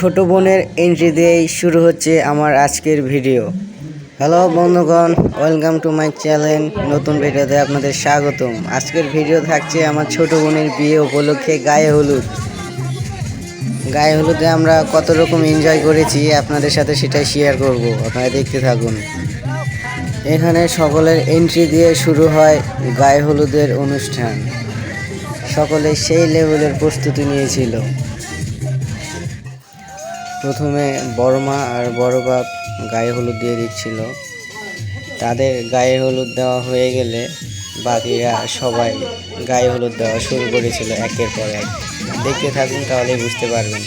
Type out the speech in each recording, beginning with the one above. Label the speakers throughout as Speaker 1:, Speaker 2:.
Speaker 1: ছোট বোনের এন্ট্রি দিয়েই শুরু হচ্ছে আমার আজকের ভিডিও হ্যালো বন্ধুগণ ওয়েলকাম টু মাই চ্যানেল নতুন ভিডিওতে আপনাদের স্বাগতম। আজকের ভিডিও থাকছে আমার ছোট বোনের বিয়ে উপলক্ষে গায়ে হলুদ। গায়ে হলুদে আমরা কত রকম এনজয় করেছি, আপনাদের সাথে সেটাই শেয়ার করব। আপনারা দেখতে থাকুন। এখানে সকলের এন্ট্রি দিয়ে শুরু হয় গায়ে হলুদের অনুষ্ঠান। সকলে সেই লেভেলের প্রস্তুতি নিয়েছিল। প্রথমে বড় মা আর বড় বাপ গায়ে হলুদ দিয়ে দিচ্ছিল। তাদের গায়ে হলুদ দেওয়া হয়ে গেলে বাকিরা সবাই গায়ে হলুদ দেওয়া শুরু করেছিল একের পর এক। দেখতে থাকুন তাহলেই বুঝতে পারবেন।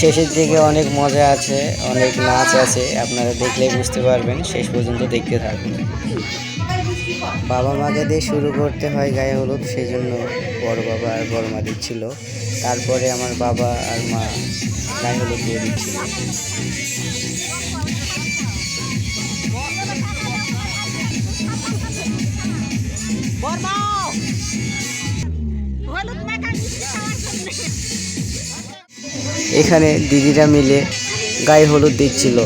Speaker 1: শেষের দিকে অনেক মজা আছে, অনেক নাচ আছে, আপনারা দেখলেই বুঝতে পারবেন। শেষ পর্যন্ত দেখতে থাকুন। বাবা মাকে দিয়ে শুরু করতে হয় গায়ে হলুদ সেই জন্য বড় বাবা আর বড় মা দিচ্ছিল। তারপরে আমার বাবা আর মা গায়ে হলুদ দিয়ে এখানে দিদিরা মিলে গায়ে হলুদ দিচ্ছিল।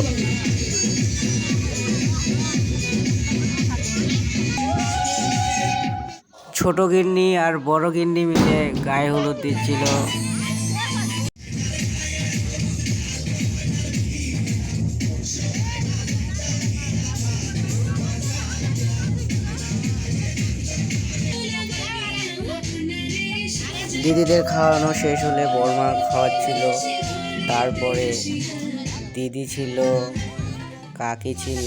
Speaker 1: ছোট গিন্নি আর বড় গিন্নি মিলে গায়ে হলুদ দিচ্ছিল। দিদিদের খাওয়ানো শেষ হলে বর্মা খাওয়াচ্ছিল। তারপরে দিদি ছিল, কাকি ছিল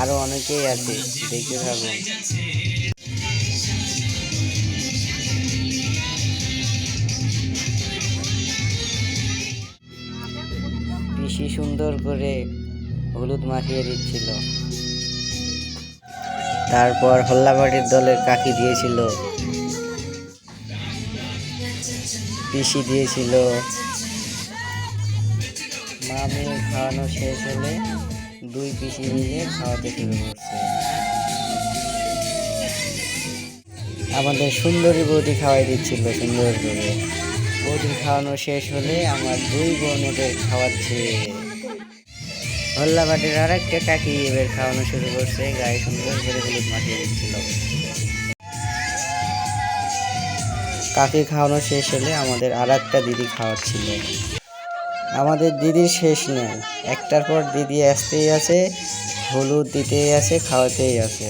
Speaker 1: আরও অনেকেই আছে, দেখতে থাকুন। পিসি সুন্দর করে হলুদ মাখিয়ে দিচ্ছিল। তারপর হল্লাবাড়ির দলের কাকি দিয়েছিল পিসি দিয়েছিল। মা মামি খাওয়ানো শেষ হলে দুই পিসি মিলে খাওয়াতে শুরু করছে। আমাদের সুন্দরী বৌদি খাওয়াই দিচ্ছিল সুন্দর করে। বৌদির খাওয়ানো শেষ হলে আমার দুই বোন ওদের খাওয়াচ্ছে। হল্লাবাটির আর একটা কাকি এবার খাওয়ানো শুরু করছে, গায়ে সুন্দর করে হলুদ মাখিয়ে দিচ্ছিল। কাকে খাওয়ানো শেষ হলে আমাদের আর একটা দিদি খাওয়াচ্ছিল। আমাদের দিদির শেষ নেই। একটার পর দিদি আসতেই আছে, হলুদ দিতেই আছে, খাওয়াতেই আছে।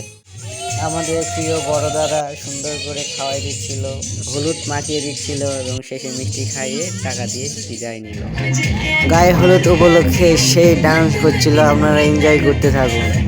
Speaker 1: আমাদের প্রিয় বড় দাদা সুন্দর করে খাওয়াই দিচ্ছিল, হলুদ মাখিয়ে দিচ্ছিল এবং শেষে মিষ্টি খাইয়ে টাকা দিয়ে বিদায় নিল। গায়ে হলুদ উপলক্ষে সেই ডান্স হচ্ছিল আপনারা এনজয় করতে থাকুন।